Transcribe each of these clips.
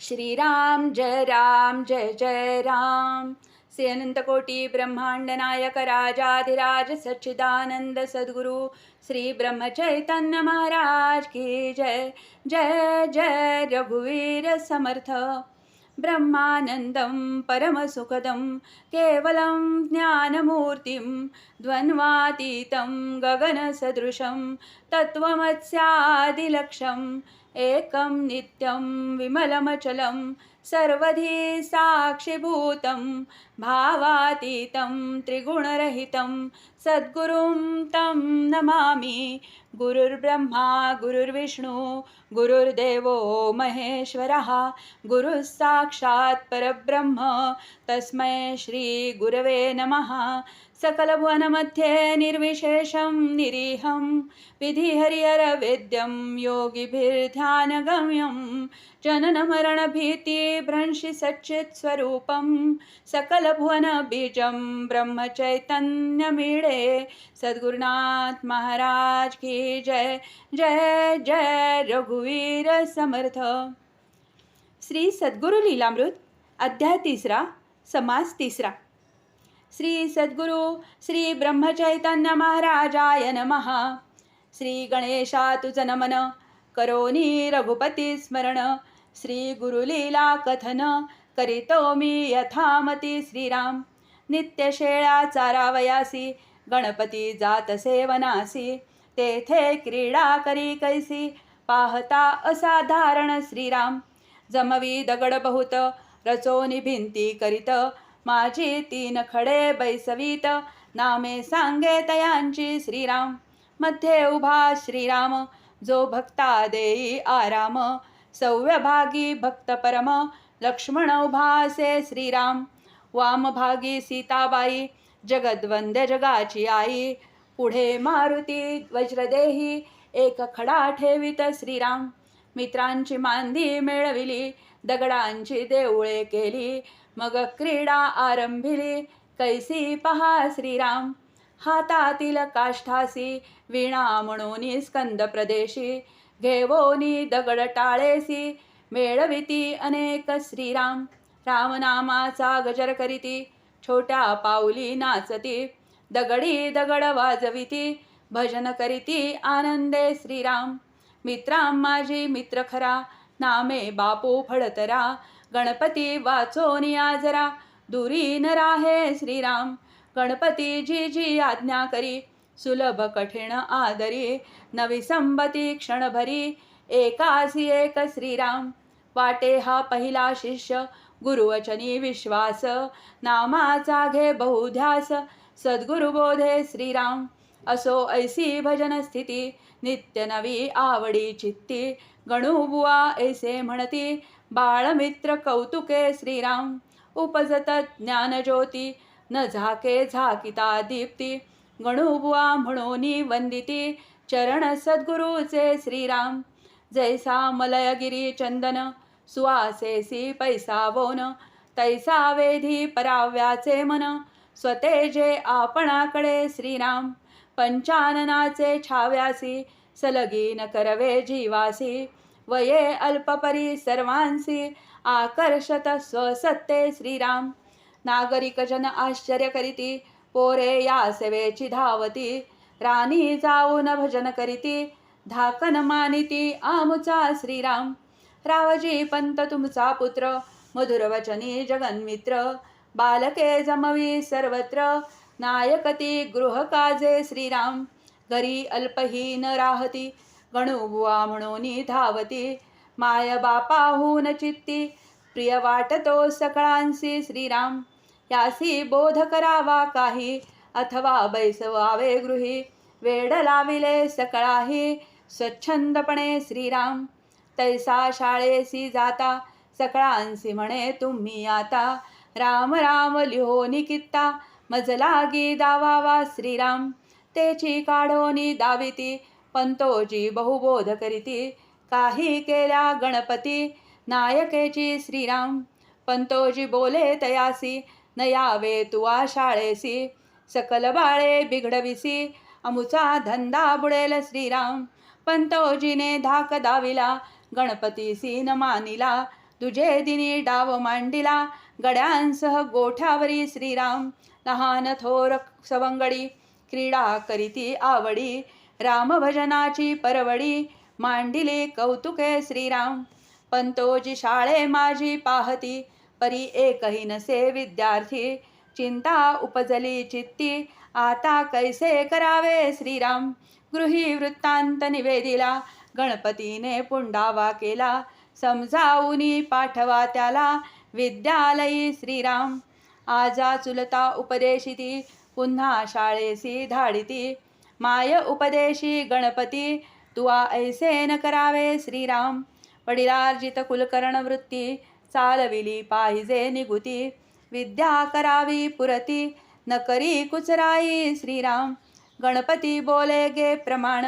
श्रीराम जय राम जय जय राम। श्री अनंतकोटी ब्रह्मांड नायक राजाधिराज सच्चिदानंद सद्गुरु श्री ब्रह्मचैतन्य महाराज की जय। जय जय रघुवीर समर्थ। ब्रह्मानन्दं परमसुखदं केवलं ज्ञानमूर्तिं द्वन्द्वातीतं गगनसदृशं तत्त्वमस्यादिलक्ष्यम् एकं नित्यं विमलमचलं सर्वधी साक्षिभूतं भावातीतं त्रिगुणरहितं सद्गुरुं तं नमामि। गुरुर्ब्रह्मा गुरुर्विष्णू गुरुर्देवो महेश्वरः। गुरुः साक्षात् परब्रह्म। तस्मै श्रीगुरवे नमः। सकलभुवनमध्ये निर्विशेषं निरीहं। विधिहरिहरवेद्यं योगिभिर्ध्यानगम्यं। जननमरणभीतिभ्रंशि सच्चित्स्वरूपं। सकलभुवनबीजं ब्रह्मचैतन्यमीडे। सद्गुरुनाथ महाराज की जय जय जय रघुवीर समर्थ. श्री सद्गुरु लीलामृत अध्याय तिसरा समास तिसरा. श्री सद्गुरु श्री ब्रह्मचैतन्य महाराजाय नमः. श्री गणेशा तुझ नमन करोनी रघुपती स्मरण. श्री गुरुलीला कथन करीतो मी यथामती श्रीराम. नित्यशेळा चारावयासी गणपती जात सेवनासी तेथे क्रीडा करी कैसी पाहता असाधारण श्रीराम. जमवी दगड बहुत रचोनी भिंती करीत माझी तीन खडे बैसवीत नामे सांगे तयांची श्रीराम. मध्ये उभा श्रीराम जो भक्ता देई आराम. सव्यभागी भक्त परम लक्ष्मण उभासे श्रीराम. वामभागी सीताबाई जगद्वंद्य जगाची आई. पुढे मारुती वज्रदेही एक खडा ठेवित श्रीराम. मित्रांची मांदी मिळविली दगडांची देऊळे केली. मग क्रीडा आरंभिली कैसी पहा श्रीराम. हातातील काष्ठासी वीणा म्हणून स्कंद प्रदेशी. घेवोनी दगड टाळेसी मेळविती अनेक श्रीराम. रामनामाचा गजर करीती छोट्या पाऊली नाचती दगडी दगड वाजविती भजन करीती आनंदे श्रीराम. मित्रां माझी मित्र खरा नामे बापू फडतरा गणपती वाचोनी आजरा दुरी न राहे श्रीराम. गणपती जी जी आज्ञा करी सुलभ कठीण आदरी नवी संबती क्षणभरी एकासी एक श्रीराम. वाटे हा पहिला शिष्य गुरुवचनी विश्वास नामाचा घे बहुध्यास सद्गुरु बोधे श्रीराम. असो ऐसी भजन स्थिती नित्य नवी आवडी चित्ती. गणुबुवा ऐसे म्हणती बाळमित्र कौतुके श्रीराम. उपजत ज्ञानज्योती न झाके झाकिता दीप्ती. गणुबुवा म्हणून वंदिती चरण सद्गुरूचे श्रीराम. जैसा मलयगिरी चंदन सुवासेसी पैसा बोन तैसा वेधी पराव्याचे मन स्वतेजे आपणाकडे श्रीराम पंचाननाचे छाव्यासी सलगीन करवे जीवासी वये अल्पपरी सर्वांसी आकर्षत स्वसत्ते श्रीराम नागरिक जन आश्चर्य करीती पोरे या सेवेची धावती राणी जाऊन भजन करीती धाकन मानिती आमुचा श्रीराम रावजी पंत तुमचा पुत्र मधुरवचनी जगन्मित्र बालके जमवी सर्वत्र नायकती गृहकाजे श्रीराम घरी अल्पहीन राहती गणुबुवा म्हणून धावती माय बापाहून चित्ती प्रिय वाटतो सकळांसी श्रीराम यासी बोध करावा काही अथवा बैसवावे गृही वेड लाविले सकळाही स्वच्छंदपणे श्रीराम तैसा शाळेसी जाता सकळांसी म्हणे तुम्ही आता. राम राम लिहो निकित्ता मजलागी दावावा श्रीराम. तेची काढोनी दाविती पंतोजी बहुबोध करीती. काही केल्या गणपती नायकेची श्रीराम. पंतोजी बोले तयासी न यावे तुवा शाळेसी. सकल बाळे बिघडविसी अमुचा धंदा बुडेल श्रीराम. पंतोजीने धाक दाविला गणपती सीन मानिला तुझे दिनी डाव मांडिला गड्यांसह गोठ्यावरी श्रीराम लहान थोर सवंगडी क्रीडा करीती आवडी रामभजनाची परवडी मांडिले कौतुके श्रीराम. पंतोजी शाळे माझी पाहती परी एकही नसे विद्यार्थी चिंता उपजली चित्ती आता कैसे करावे श्रीराम? गृही वृत्तांत निवेदिला गणपतीने पुंडावा केला. समजावूनी पाठवा त्याला. विद्यालयी श्रीराम. आजा चुलता उपदेशिती. पुन्हा शाळेसी धाडिती. माय उपदेशी गणपती. तुवा ऐसे न करावे श्रीराम. वडिलार्जित कुलकर्ण वृत्ती. चालविली पाहिजे निगुती. विद्या करावी पुरती. न करी कुचराई श्रीराम. गणपती बोले गे प्रमाण.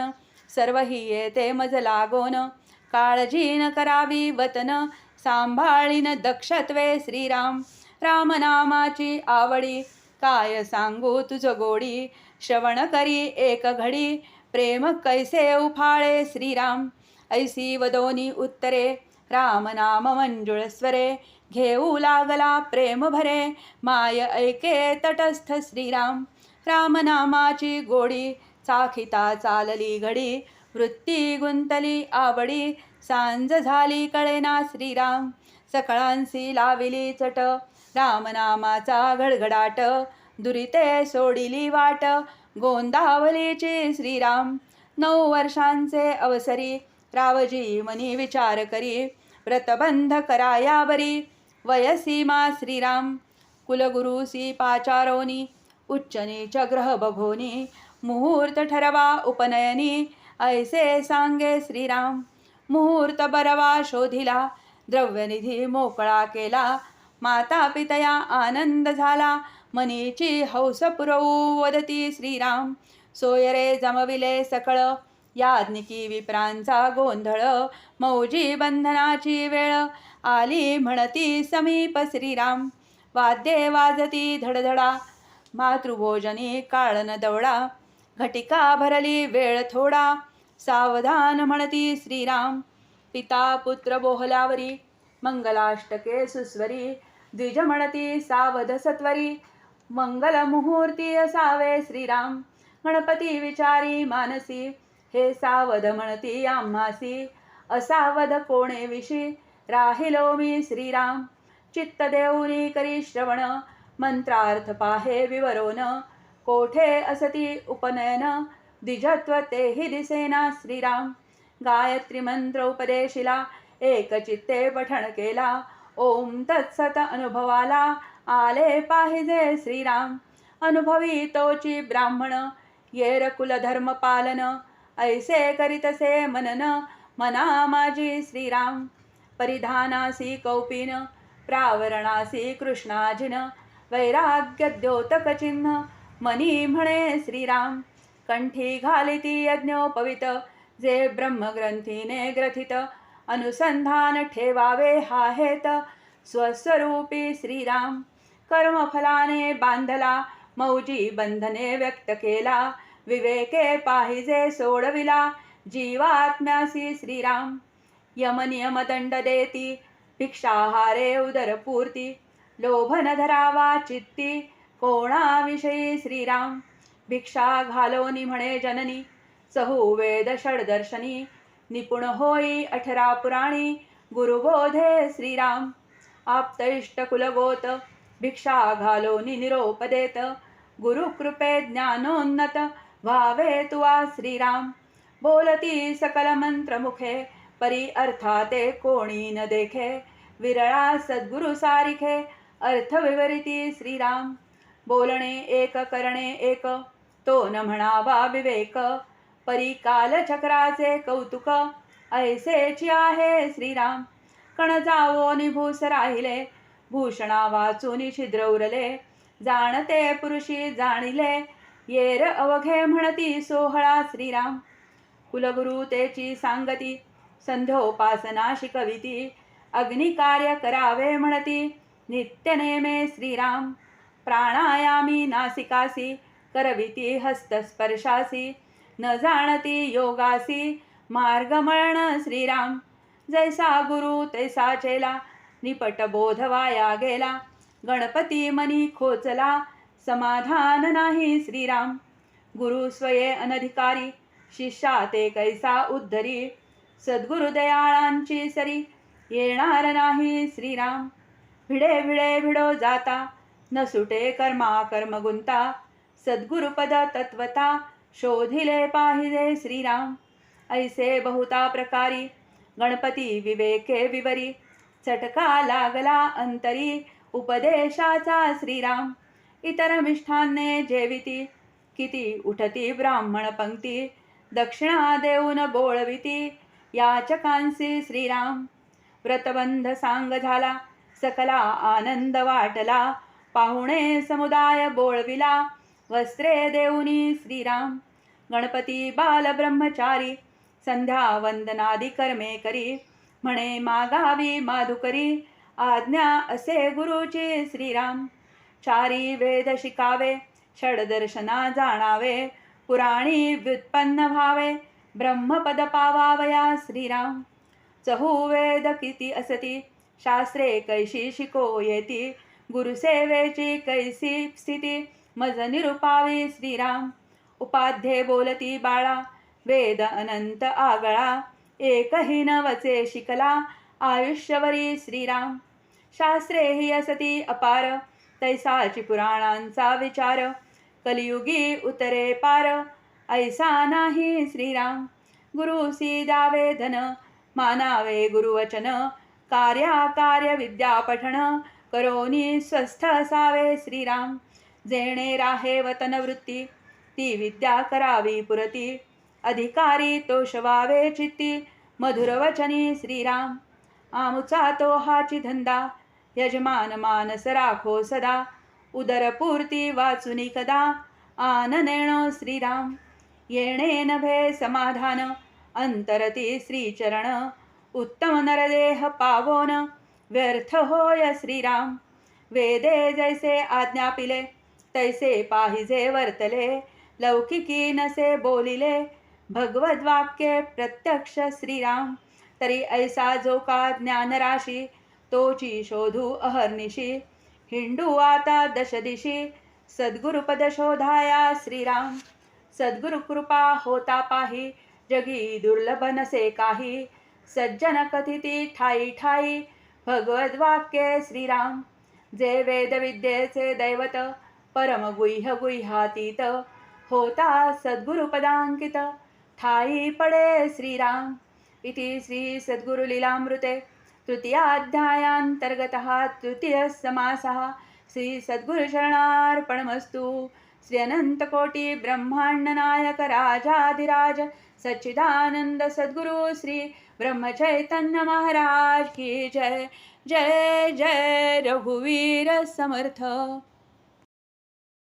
सर्वही येते मज लागोन. काळजी न करावी वतन. सांभाळीन दक्षत्वे श्रीराम. रामनामाची आवडी. काय सांगू तुझ गोडी? श्रवण करी एक घडी. प्रेम कैसे उफाळे श्रीराम? ऐसी वदोनी उत्तरे. रामनाम मंजुळ स्वरे. घेऊ लागला प्रेम भरे. माय ऐके तटस्थ श्रीराम. रामनामाची गोडी. चाखिता चालली घडी वृत्ती गुंतली आवडी सांज झाली कळेना श्रीराम सकळांसी लाविली चट रामनामाचा गडगडाट दुरिते सोडिली वाट गोंदावलीची श्रीराम नऊ वर्षांचे अवसरी रावजी मनी विचार करी व्रतबंध करायावरी वयसीमा श्रीराम कुलगुरुसी पाचारोनी उच्चनी च ग्रह बघोनी मुहूर्त ठरवा उपनयनी ऐसे सांगे श्रीराम. मुहूर्त बरवा शोधिला द्रव्यनिधी मोकळा केला. माता पितया आनंद झाला मनीची हौस पुरवू वदती श्रीराम. सोयरे जमविले सकळ याज्ञिकी विप्रांचा गोंधळ. मौजी बंधनाची वेळ आली म्हणती समीप श्रीराम. वाद्ये वाजती धडधडा मातृभोजनी काळन दवडा. घटिका भरली वेळ थोडा. सावधान म्हणती श्रीराम. पिता पुत्र बोहलावरी मंगलाष्टके सुस्वरी. द्विज म्हणती सावध सत्वरी. मंगल मुहूर्ती असावे श्रीराम. गणपती विचारी मानसी. हे सावध म्हणती आम्हासी. असावध कोणे विषी राहिलो मी श्रीराम. चित्त देऊनी करी श्रवण. मंत्रार्थ पाहे विवरोन. कोठे असती उपनयन? द्विजत्व तेही दिसेना श्रीराम. गायत्री मंत्र उपदेशिला एकचित्ते पठण केला. ओम तत्सत अनुभवाला आले पाहिजे श्रीराम. अनुभवी तोची ब्राह्मण येर कुलधर्म पालन. ऐसे करीतसे मनन मना माझी श्रीराम. परिधानासी कौपिन प्रावरणासी कृष्णाजिन वैराग्य द्योतक चिन्ह मनी म्हणे श्रीराम. कंठी घालिती यज्ञोपवित जे ब्रह्मग्रंथीने ग्रथित. अनुसंधान ठेवावे हा हेत स्वस्वरूपी श्रीराम. कर्मफलाने बांधला मौजी बंधने व्यक्त केला. विवेके पाहिजे सोडविला जीवात्म्यासी श्रीराम. यमनियम दंड देती भिक्षाहारे उदरपूर्ती. लोभन धरावा चित्ती कोणाविषयी श्रीराम? भिक्षा घालोनी म्हणे जननी चहू वेद षडदर्शनी निपुण होई अठरा पुराणी गुरुबोधे श्रीराम। आप्त इष्ट कुलगोत भिक्षा घालोनी निरोप देत गुरुकृपे ज्ञानोन्नत व्हावे तुवा श्रीराम। बोलती सकल मंत्र मुखे परी अर्थाते कोणी न देखे। विरळा सद्गुरु सारिखे अर्थ विवरिती श्रीराम। बोलणे एक करणे एक. तो न म्हणावा विवेक. परी कालचक्राचे कौतुक. ऐसेची आहे श्रीराम. कण जावो निभूस राहिले. भूषणा वाचून छिद्र उरले. जाणते पुरुषी जाणिले. येर अवघे म्हणती सोहळा श्रीराम. कुलगुरु तेची सांगती. संध्योपासना शिकविती. अग्निकार्य करावे म्हणती. नित्यनेमे श्रीराम. प्राणायामी नासिकासी करविती हस्तस्पर्शासी न जाणती योगासी मार्गमळण श्रीराम। जैसा गुरु तैसा चेला निपट बोधवाया गेला। गणपती मनी खोचला समाधान नाही श्रीराम। गुरु स्वये अनधिकारी शिष्या ते कैसा उद्धरी। सद्गुरु दयाळांची सरी येणार नाही श्रीराम। भिडे भिडे भिडो जाता न सुटे कर्मा कर्म गुंता सद्गुरुपद तत्वता शोधिले पाहिजे श्रीराम। ऐसे बहुता प्रकारी गणपती विवेके विवरी चटका लागला अंतरी उपदेशाचा श्रीराम। इतर मिष्ठान्ने जेविती किती उठती ब्राह्मण पंक्ती दक्षिणा देऊन बोळविती याचकांसी श्रीराम। व्रतबंध सांग झाला सकला आनंद वाटला पाहुणे समुदाय बोळविला. वस्त्रे देऊनी श्रीराम. गणपती बाल ब्रह्मचारी. संध्या वंदनादी कर्मे करी. म्हणे मागावी माधुकरी. आज्ञा असे गुरुची श्रीराम. चारी वेद शिकावे. षडदर्शना जाणावे. पुराणी व्युत्पन्न भावे ब्रह्मपद पावावया श्रीराम. चहू वेद किती असती? शास्त्रे कैशी शिको येती? गुरुसेवेची कैसी स्थिती. मज निरुपावी श्रीराम. उपाध्ये बोलती बाळा. वेद अनंत आगळा. एकही न वचे शिकला. आयुष्यवरी श्रीराम. शास्त्रे ही असती अपार. तैसाची पुराणांचा विचार. कलियुगी उतरे पार. ऐसा नाही श्रीराम. गुरु द्यावे धन मानावे गुरुवचन. कार्याकार्य विद्या पठण करोनी स्वस्थ असावे श्रीराम. जेणे राहे वतन वृत्ती ती विद्या करावी पुरती. अधिकारी तोषवावे चित्ती मधुरवचनी श्रीराम. आमुचा तो हाची धंदा यजमान मानस राखो सदा. उदरपूर्ती वाचुनी कदा आननेण श्रीराम. येणे नभे समाधान अंतरती श्रीचरण. उत्तम नरदेह पावोन व्यर्थ होय श्रीराम. वेदे जैसे आज्ञापिले तैसे पाहिजे वर्तले. लौकिकी नसे बोलिले भगवद्वाक्ये प्रत्यक्ष श्रीराम. तरी ऐसा जो का ज्ञानराशी तोची शोधू अहर्निशी. हिंडू आता दशदिशी सद्गुरुपद शोधाया श्रीराम. सद्गुरुकृपा होता पाही जगी दुर्लभ नसे काही. सज्जन कथिती ठाई ठाई भगवद्वाक्ये श्रीराम जे वेदविद्येचे दैवत परमगुह्य गुह्यातीत होता सद्गुरुपदांकित. ठाई पडे श्रीराम इति श्री सद्गुरुलीलामृते. तृतीयाध्यायान्तर्गतः तृतीयसमासः श्रीसद्गुरुशरणार्पणमस्तु श्री अनंतकोटी ब्रह्मांडनायक राजाधिराज सच्चिदानंद सद्गुरु श्री ब्रह्मचैतन्य महाराज की जय जय जय रघुवीर समर्थ।